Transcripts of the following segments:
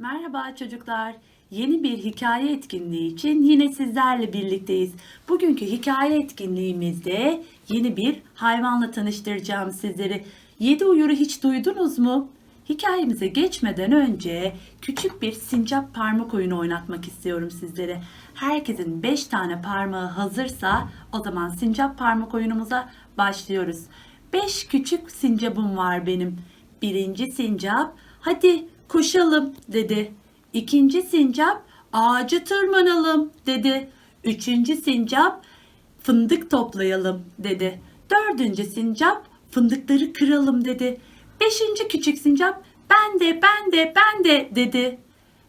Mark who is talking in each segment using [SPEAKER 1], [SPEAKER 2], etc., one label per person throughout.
[SPEAKER 1] Merhaba çocuklar. Yeni bir hikaye etkinliği için yine sizlerle birlikteyiz. Bugünkü hikaye etkinliğimizde yeni bir hayvanla tanıştıracağım sizleri. Yedi uyuru hiç duydunuz mu? Hikayemize geçmeden önce küçük bir sincap parmak oyunu oynatmak istiyorum sizlere. Herkesin 5 tane parmağı hazırsa o zaman sincap parmak oyunumuza başlıyoruz. 5 küçük sincapım var benim. Birinci sincap hadi koşalım dedi. İkinci sincap ağacı tırmanalım dedi. Üçüncü sincap fındık toplayalım dedi. Dördüncü sincap fındıkları kıralım dedi. Beşinci küçük sincap ben de ben de ben de dedi.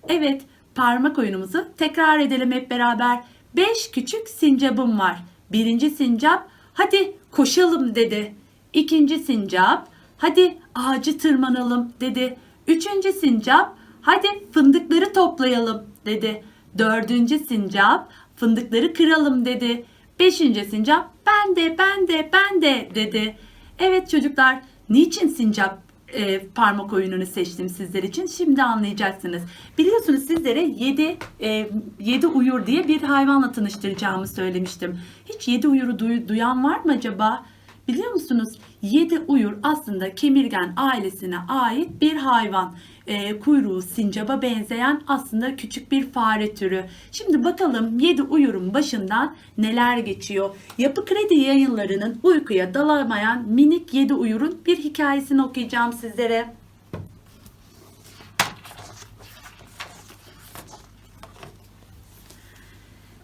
[SPEAKER 1] Evet parmak oyunumuzu tekrar edelim hep beraber. Beş küçük sincapım var. Birinci sincap hadi koşalım dedi. İkinci sincap hadi ağacı tırmanalım dedi. Üçüncü sincap hadi fındıkları toplayalım dedi. Dördüncü sincap fındıkları kıralım dedi. Beşinci sincap ben de ben de ben de dedi. Evet çocuklar niçin sincap e, parmak oyununu seçtim sizler için. Şimdi anlayacaksınız. Biliyorsunuz sizlere 7 e, 7 uyur diye bir hayvanla tanıştıracağımı söylemiştim. Hiç 7 uyuru duy- duyan var mı acaba? Biliyor musunuz? 7 uyur aslında kemirgen ailesine ait bir hayvan. E, kuyruğu sincaba benzeyen aslında küçük bir fare türü. Şimdi bakalım 7 uyurun başından neler geçiyor. Yapı Kredi yayınlarının uykuya dalamayan minik 7 uyurun bir hikayesini okuyacağım sizlere.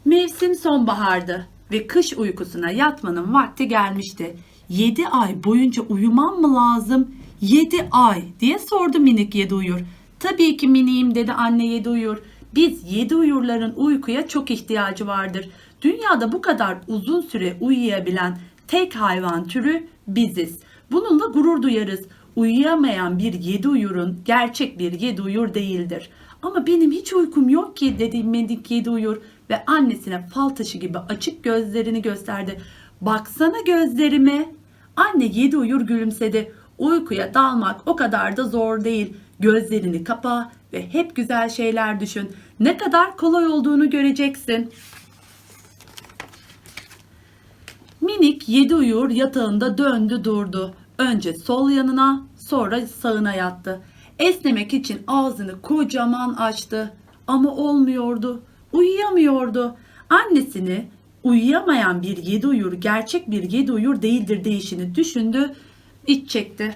[SPEAKER 1] Mevsim sonbahardı ve kış uykusuna yatmanın vakti gelmişti. 7 ay boyunca uyumam mı lazım? 7 ay diye sordu minik yedi uyur. Tabii ki miniğim dedi anne yedi uyur. Biz yedi uyurların uykuya çok ihtiyacı vardır. Dünyada bu kadar uzun süre uyuyabilen tek hayvan türü biziz. Bununla gurur duyarız. Uyuyamayan bir yedi uyurun gerçek bir yedi uyur değildir. Ama benim hiç uykum yok ki dedi minik yedi uyur ve annesine fal taşı gibi açık gözlerini gösterdi. Baksana gözlerime. Anne yedi uyur gülümsedi. Uykuya dalmak o kadar da zor değil. Gözlerini kapa ve hep güzel şeyler düşün. Ne kadar kolay olduğunu göreceksin. Minik yedi uyur yatağında döndü durdu. Önce sol yanına sonra sağına yattı. Esnemek için ağzını kocaman açtı. Ama olmuyordu. Uyuyamıyordu. Annesini uyuyamayan bir yedi uyur gerçek bir yedi uyur değildir deyişini düşündü. iç çekti.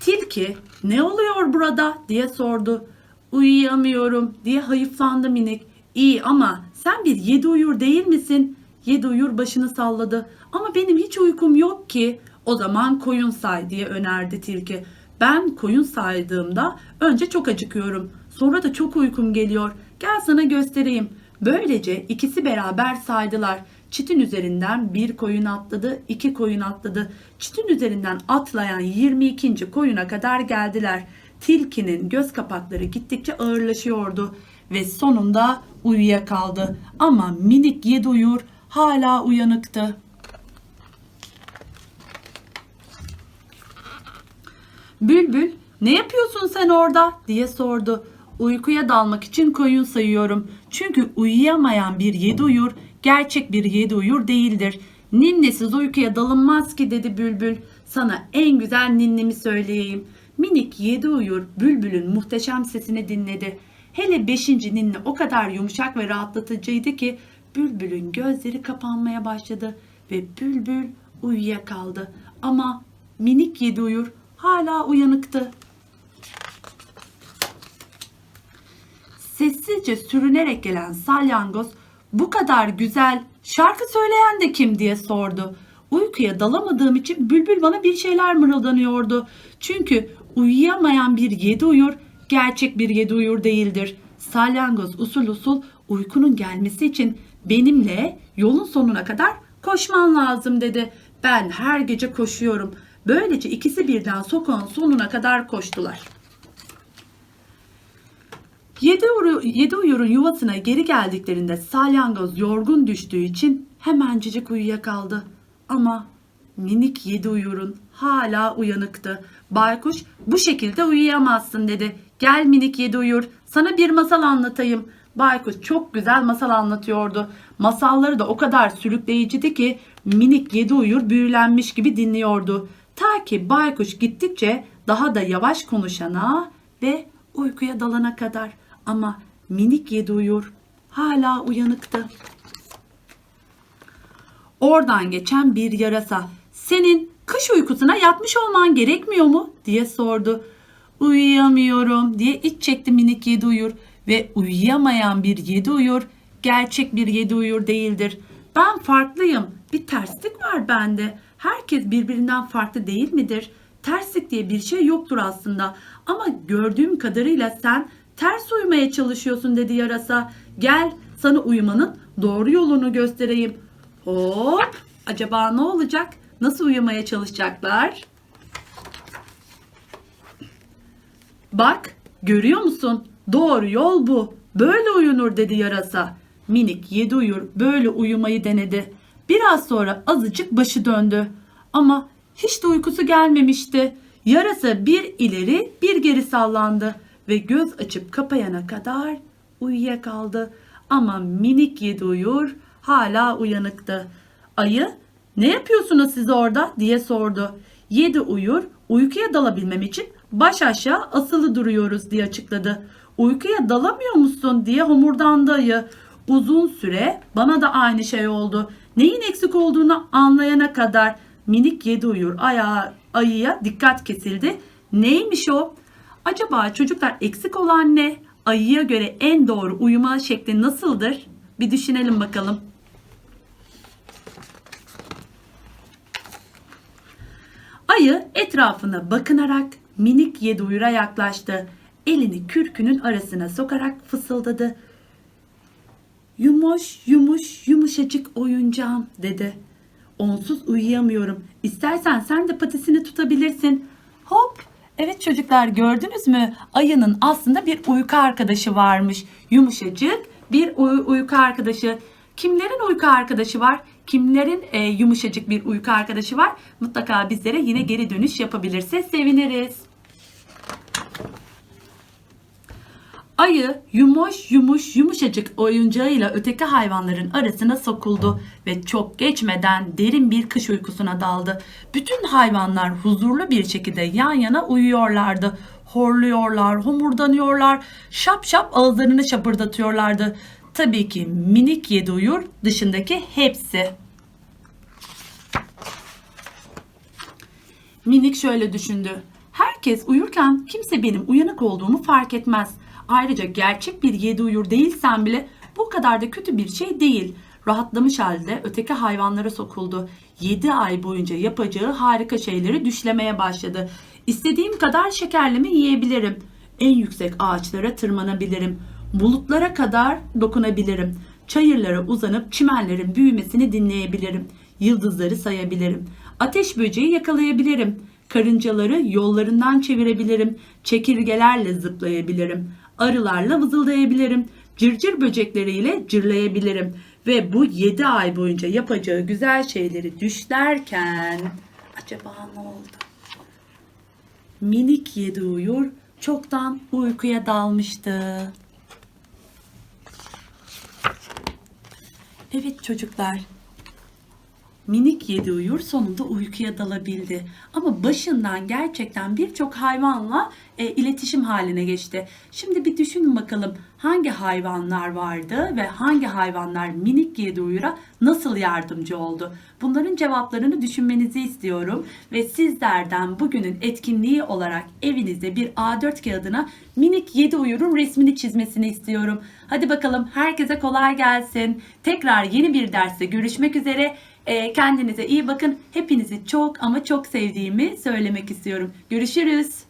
[SPEAKER 1] Tilki ne oluyor burada diye sordu. Uyuyamıyorum diye hayıflandı minik. İyi ama sen bir yedi uyur değil misin? Yedi uyur başını salladı. Ama benim hiç uykum yok ki. O zaman koyun say diye önerdi tilki. Ben koyun saydığımda önce çok acıkıyorum. Sonra da çok uykum geliyor. Gel sana göstereyim. Böylece ikisi beraber saydılar. Çitin üzerinden bir koyun atladı, iki koyun atladı. Çitin üzerinden atlayan 22. koyuna kadar geldiler. Tilkinin göz kapakları gittikçe ağırlaşıyordu ve sonunda uyuyakaldı. Ama minik yedi uyur hala uyanıktı. Bülbül ne yapıyorsun sen orada diye sordu. Uykuya dalmak için koyun sayıyorum. Çünkü uyuyamayan bir yedi uyur gerçek bir yedi uyur değildir. Ninnesiz uykuya dalınmaz ki dedi bülbül. Sana en güzel ninnemi söyleyeyim. Minik yedi uyur bülbülün muhteşem sesini dinledi. Hele beşinci ninni o kadar yumuşak ve rahatlatıcıydı ki bülbülün gözleri kapanmaya başladı ve bülbül uyuyakaldı. Ama minik yedi uyur hala uyanıktı. Sessizce sürünerek gelen salyangoz bu kadar güzel şarkı söyleyen de kim diye sordu. Uykuya dalamadığım için bülbül bana bir şeyler mırıldanıyordu. Çünkü uyuyamayan bir yedi uyur gerçek bir yedi uyur değildir. Salyangoz usul usul uykunun gelmesi için benimle yolun sonuna kadar koşman lazım dedi. Ben her gece koşuyorum. Böylece ikisi birden sokağın sonuna kadar koştular. Yedi, uru, yedi uyurun yuvasına geri geldiklerinde salyangoz yorgun düştüğü için hemencecik uyuyakaldı. Ama minik yedi uyurun hala uyanıktı. Baykuş bu şekilde uyuyamazsın dedi. Gel minik yedi uyur sana bir masal anlatayım. Baykuş çok güzel masal anlatıyordu. Masalları da o kadar sürükleyiciydi ki minik yedi uyur büyülenmiş gibi dinliyordu. Ta ki baykuş gittikçe daha da yavaş konuşana ve uykuya dalana kadar. Ama minik yedi uyur hala uyanıktı. Oradan geçen bir yarasa senin kış uykusuna yatmış olman gerekmiyor mu diye sordu. Uyuyamıyorum diye iç çekti minik yedi uyur ve uyuyamayan bir yedi uyur gerçek bir yedi uyur değildir. Ben farklıyım. Bir terslik var bende. Herkes birbirinden farklı değil midir? Terslik diye bir şey yoktur aslında. Ama gördüğüm kadarıyla sen ters uyumaya çalışıyorsun dedi yarasa. Gel sana uyumanın doğru yolunu göstereyim. Hop! Acaba ne olacak? Nasıl uyumaya çalışacaklar? Bak, görüyor musun? Doğru yol bu. Böyle uyunur dedi yarasa. Minik yedi uyur böyle uyumayı denedi. Biraz sonra azıcık başı döndü. Ama hiç de uykusu gelmemişti. Yarasa bir ileri bir geri sallandı ve göz açıp kapayana kadar uyuyakaldı. Ama minik yedi uyur hala uyanıktı. Ayı ne yapıyorsunuz siz orada diye sordu. Yedi uyur uykuya dalabilmem için baş aşağı asılı duruyoruz diye açıkladı. Uykuya dalamıyor musun diye homurdandı ayı. Uzun süre bana da aynı şey oldu. Neyin eksik olduğunu anlayana kadar minik yedi uyur ayağı ayıya dikkat kesildi. Neymiş o? Acaba çocuklar eksik olan ne? Ayıya göre en doğru uyuma şekli nasıldır? Bir düşünelim bakalım. Ayı etrafına bakınarak minik yedi uyura yaklaştı. Elini kürkünün arasına sokarak fısıldadı. Yumuş yumuş yumuşacık oyuncağım dedi. Onsuz uyuyamıyorum. İstersen sen de patisini tutabilirsin. Hop. Evet çocuklar gördünüz mü? Ayının aslında bir uyku arkadaşı varmış. Yumuşacık bir uy- uyku arkadaşı. Kimlerin uyku arkadaşı var? Kimlerin e, yumuşacık bir uyku arkadaşı var? Mutlaka bizlere yine geri dönüş yapabilirse seviniriz. Ayı yumuş yumuş yumuşacık oyuncağıyla öteki hayvanların arasına sokuldu ve çok geçmeden derin bir kış uykusuna daldı. Bütün hayvanlar huzurlu bir şekilde yan yana uyuyorlardı. Horluyorlar, homurdanıyorlar, şap şap ağızlarını şapırdatıyorlardı. Tabii ki minik yedi uyur dışındaki hepsi. Minik şöyle düşündü. Herkes uyurken kimse benim uyanık olduğumu fark etmez. Ayrıca gerçek bir yedi uyur değilsen bile bu kadar da kötü bir şey değil. Rahatlamış halde öteki hayvanlara sokuldu. 7 ay boyunca yapacağı harika şeyleri düşlemeye başladı. İstediğim kadar şekerleme yiyebilirim. En yüksek ağaçlara tırmanabilirim. Bulutlara kadar dokunabilirim. Çayırlara uzanıp çimenlerin büyümesini dinleyebilirim. Yıldızları sayabilirim. Ateş böceği yakalayabilirim. Karıncaları yollarından çevirebilirim. Çekirgelerle zıplayabilirim. Arılarla vızıldayabilirim. Cırcır böcekleriyle cırlayabilirim. Ve bu 7 ay boyunca yapacağı güzel şeyleri düşlerken acaba ne oldu? Minik yedi uyur çoktan uykuya dalmıştı. Evet çocuklar. Minik yedi uyur sonunda uykuya dalabildi. Ama başından gerçekten birçok hayvanla e, iletişim haline geçti. Şimdi bir düşünün bakalım hangi hayvanlar vardı ve hangi hayvanlar minik yedi uyura nasıl yardımcı oldu? Bunların cevaplarını düşünmenizi istiyorum ve sizlerden bugünün etkinliği olarak evinizde bir A4 kağıdına minik yedi uyurun resmini çizmesini istiyorum. Hadi bakalım herkese kolay gelsin. Tekrar yeni bir derste görüşmek üzere. E, kendinize iyi bakın. Hepinizi çok ama çok sevdiğimi söylemek istiyorum. Görüşürüz.